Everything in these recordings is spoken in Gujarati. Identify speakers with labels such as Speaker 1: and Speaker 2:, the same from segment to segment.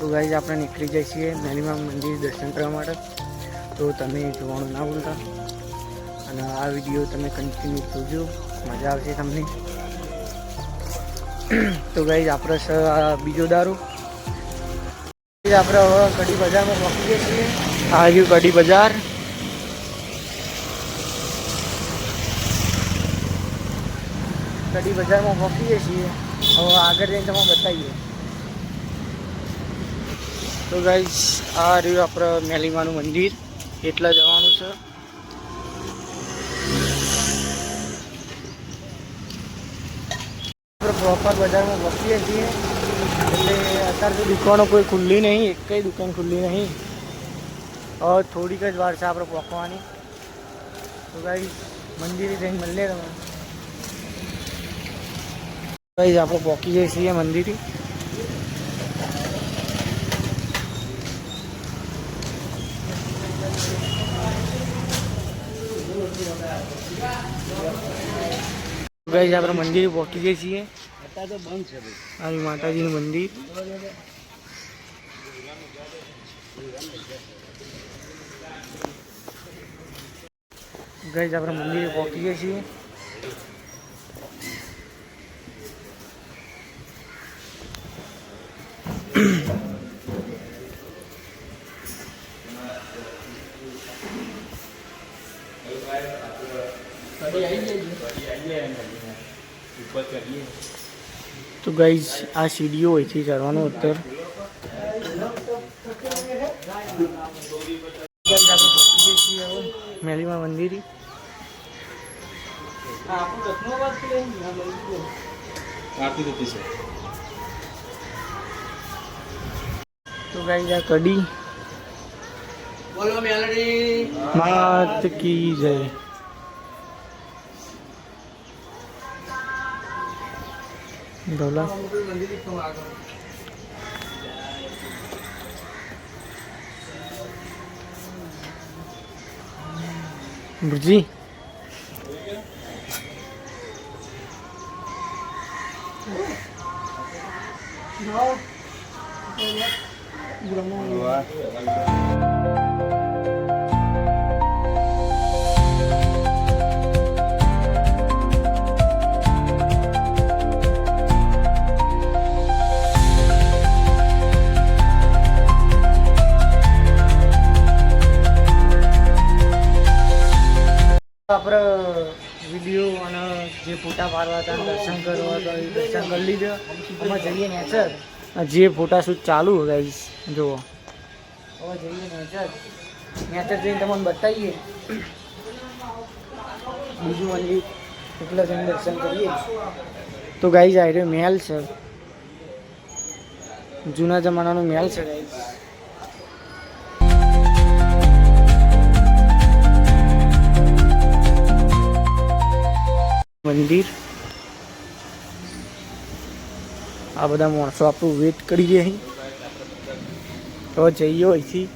Speaker 1: તો ગાઈઝ આપણે નીકળી જઈએ છીએ મેલીમાં મંદિર દર્શન કરવા માટે. તો તમે જોવાનું ના ભૂલતા. અને આ વીડિયો તમે કન્ટિન્યુ જોજો. મજા આવશે તમને. તો ગાઈઝ આપણે બીજો દારૂ. આપણે હવે કડી બજારમાં પહોંચી જઈએ છીએ. આ રહ્યું કડી બજાર. કડી બજારમાં પહોંચીએ છીએ. હવે આગળ જઈને તમે બતાવીએ. તો ગાઈઝ આ રહ્યું આપણે મેલીમાનું મંદિર. એટલા જવાનું છે. આપણે પ્રોપર બજારમાં વસીએ છીએ. એટલે અત્યારે દુકાનો કોઈ ખુલ્લી નહીં, એકેય દુકાન ખુલ્લી નહીં. હવે થોડીક જ વાર છે આપણે પહોંચવાની. તો ગાઈઝ મંદિરે જઈને મળીએ તમે ગાઈઝ આપણે પહોંચી જઈએ છીએ મંદિરે ગાઈઝ આપણે મંદિરે પહોંચી જઈએ છીએ
Speaker 2: અત્યારે તો બંધ છે ભાઈ
Speaker 1: આવી માતાજીનું મંદિર ગાઈઝ આપણે મંદિરે પહોંચી ગયા છીએ તો ગાઈઝ આ સીડીઓ અહીંથી ચડવાનો ઉત્તર. મેલીમાં મંદિર. તો ગાઈઝ આ કડી.
Speaker 2: બોલો મેલડી.
Speaker 1: માત કી જય. Daula. Burji. No. dua આપણે વીડિયો અને જે ફોટા પાડવા હતા દર્શન કરવા હતા એ દર્શન કરી લીધો. અમે જઈએ નેચર. જે ફોટા શૂટ ચાલુ ગાઈશ જુઓ. હવે જઈએ નેચર. નેચર જઈને તમને બતાવીએ. બીજું મંદિર એટલે જઈને દર્શન કરીએ. તો ગાઈઝ આવી રહ્યો મહેલ છે. જૂના જમાનાનો મહેલ છે ગાઈઝ મંદિર. આ બધા માણસો આપણું વેટ કરી રહ્યા અહીં. તો જઈએ અહીંથી.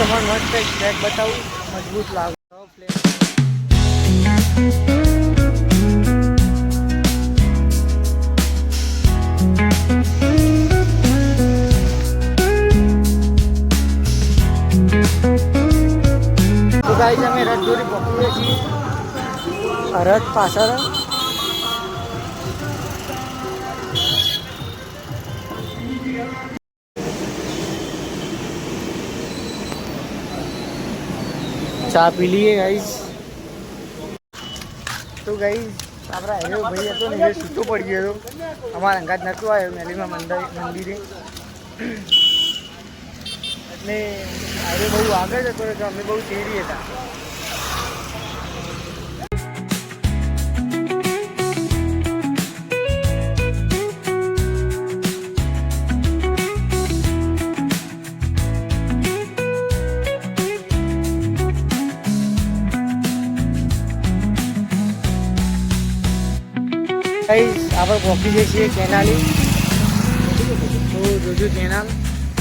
Speaker 1: તમારે મસ્ત એક ટ્રેક બતાવું. મજબૂત લાગે. અમે રથ રથ પાછળ. ચા પી લઈએ ગાઈસ તો ગાઈસ આપણા હેરો ભાઈ હતો ને એ સૂતો પડી ગયો હતો. અમારા અંગાત નહોતું આવ્યો, મેલીમાં મંદિર મંદિરે. એટલે હાઈવે બહુ આગળ જતો હતો અમે બહુ ચેરી હતા. આપણે પહોંચી જઈએ છીએ કેનાલી. તો જોજો કેનાલ.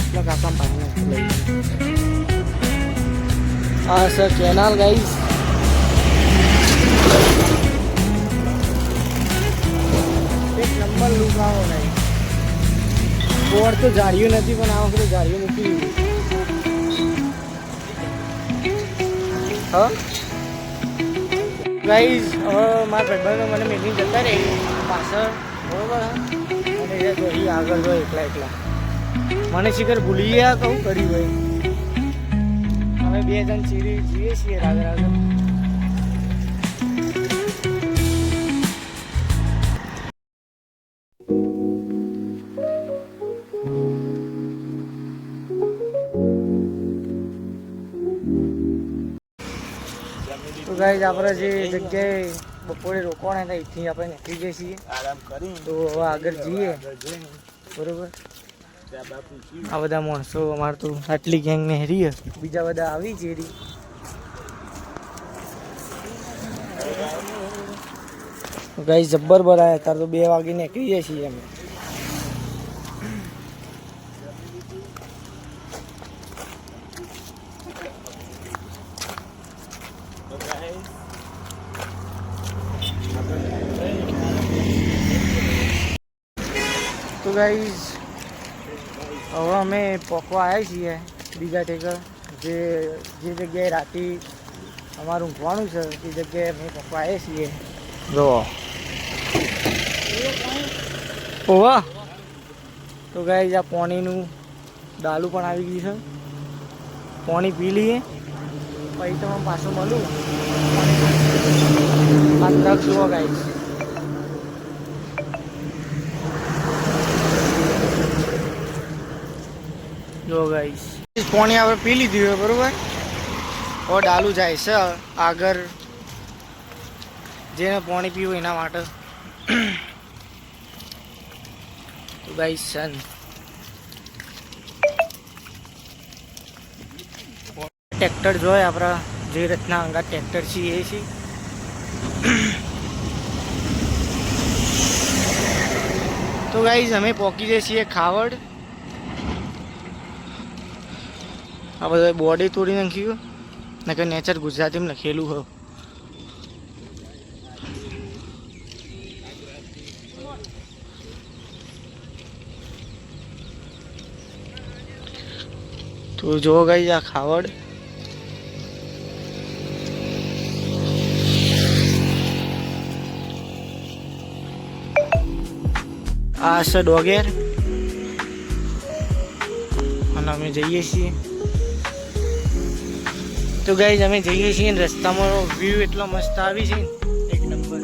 Speaker 1: એટલે કાપા પાણી હા, સર, કેનાલ ગાઈસ એક નંબર લુક આવો નહીં બોર્ડ તો જાળ્યું નથી, પણ આ વખતે જાળ્યું મૂકી દીધું. હા? ગાઈઝ હવે મારા ભાઈબંધો મને મિટિંગ જતા રહે પાછળ. બરોબર? અને એ આગળ જો એકલા એકલા. મને શિખર ભૂલી ગયા, કહું, કર્યું હોય. અમે બે જણ ચીરી જીએ છીએ રાગે રાગે. તો ગાઈઝ આપણે જે જગ્યાએ બપોરે રોકાણા હતા અહીંથી આપણે નીકળી જઈએ છીએ.
Speaker 2: આરામ કરી.
Speaker 1: તો હવે આગળ જઈએ. બરોબર? આ બધા માણસો અમારે તો આટલી ગેંગ ને હેરી બીજા બધા આવી જ હેરી. ગાઈ જબ્બર ભરાયા તાર તો બે વાગે નીકળી જઈએ છીએ અમે. તો ગાઈઝ હવે અમે પોકવા આવ્યા છીએ બીજા ટેકર જે જે જગ્યાએ રાતે અમારું ઊંઘવાનું છે, તે જગ્યાએ અમે પોકવા આવ્યા છીએ. જો. ઓવા. તો ગાઈઝ આ પોણીનું દાલું પણ આવી ગયું છે. પોણી પી લઈએ. પછી તમે પાછું મળું. આ ટ્રક જુઓ ગાઈઝ જો ગાઈસ પાણી આપણે પી લીધું હોય, બરોબર? હવે ડાલુ જાય છે આગળ. જેને પાણી પીવું એના માટે. તો ગાઈસ સન ટ્રેક્ટર જોઈએ આપણા, જે રીતના અંગા ટ્રેક્ટર છે, એ છે. તો ગાઈઝ અમે પહોંચી જઈએ છીએ ખાવડ. આ બધા બોડી તોડી નાખ્યું. નકર નેચર ગુજરાતીમાં લખેલું હોય તો જો ગઈ આ ખાવડ. આ છે ડોગેર. અને અમે જઈએ છીએ. તો ગાઈઝ અમે જઈએ છીએ ને રસ્તામાં. વ્યૂ એટલો મસ્ત આવી છે ને. એક નંબર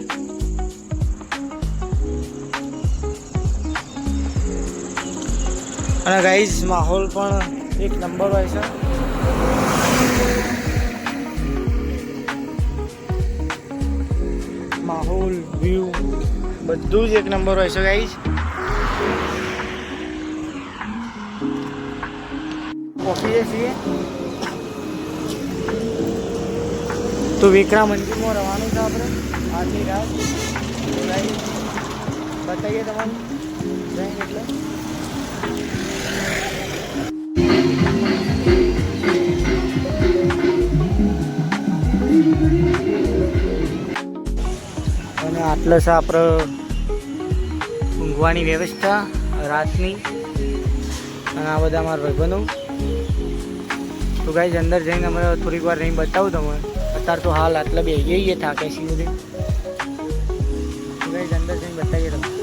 Speaker 1: અને ગાઈઝ માહોલ પણ એક નંબર હોય છે. માહોલ વ્યૂ બધું જ એક નંબર હોય છે ગાઈઝ પહોંચીએ છીએ. તો વિક્રમ મંદિરમાં રવાનું છે આપણે. આજની રાત. બતાવીએ તમને. જઈને એટલે. અને આટલે છે આપણે ઊંઘવાની વ્યવસ્થા રાતની. અને આ બધા અમારા ભાઈબંધો. તો ગાઈઝ અંદર જઈને અમે થોડીક વાર રહીને બતાવું તમને. અત્યારે તો હાલ આટલા બે જઈએ થાકે ગાઈઝ અંદર જઈને બતાવીએ તમને.